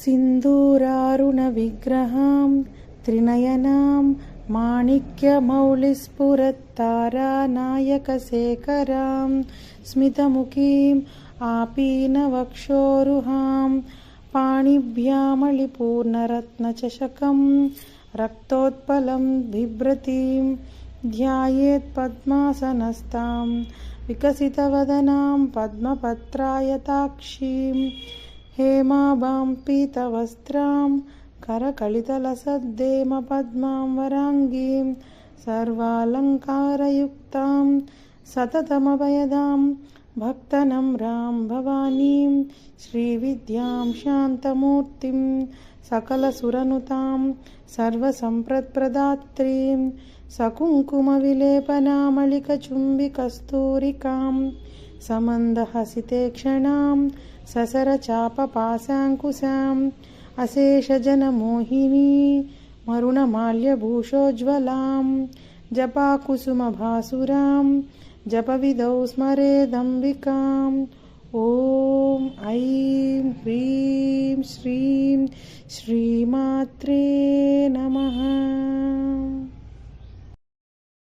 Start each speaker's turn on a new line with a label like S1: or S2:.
S1: सिन्दूरारुणविग्रहां त्रिनयनां माणिक्यमौलिस्फुरत्तारानायकशेखरां स्मितमुखीम् आपीनवक्षोरुहां पाणिभ्यामलिपूर्णरत्नचषकं रक्तोत्पलं बिभ्रतीं ध्यायेत्पद्मासनस्तां विकसितवदनां पद्मपत्रायताक्षीं हेमाभां पीतवस्त्रां करकलितलसद्देमपद्मां वराङ्गीं सर्वालङ्कारयुक्तां सततमभयदां भक्तनम्रां भवानीं श्रीविद्यां शान्तमूर्तिं सकलसुरनुतां सर्वसम्प्रत्प्रदात्रीं सकुङ्कुमविलेपनामलिकचुम्बिकस्तूरिकां समन्दहसिते ससरचापपाशाङ्कुशाम् अशेषजनमोहिनी मरुणमाल्यभूषोज्ज्वलां जपाकुसुमभासुरां जपविधौ स्मरेदम्बिकाम् ॐ ऐं ह्रीं श्रीं श्रीमात्रे नमः।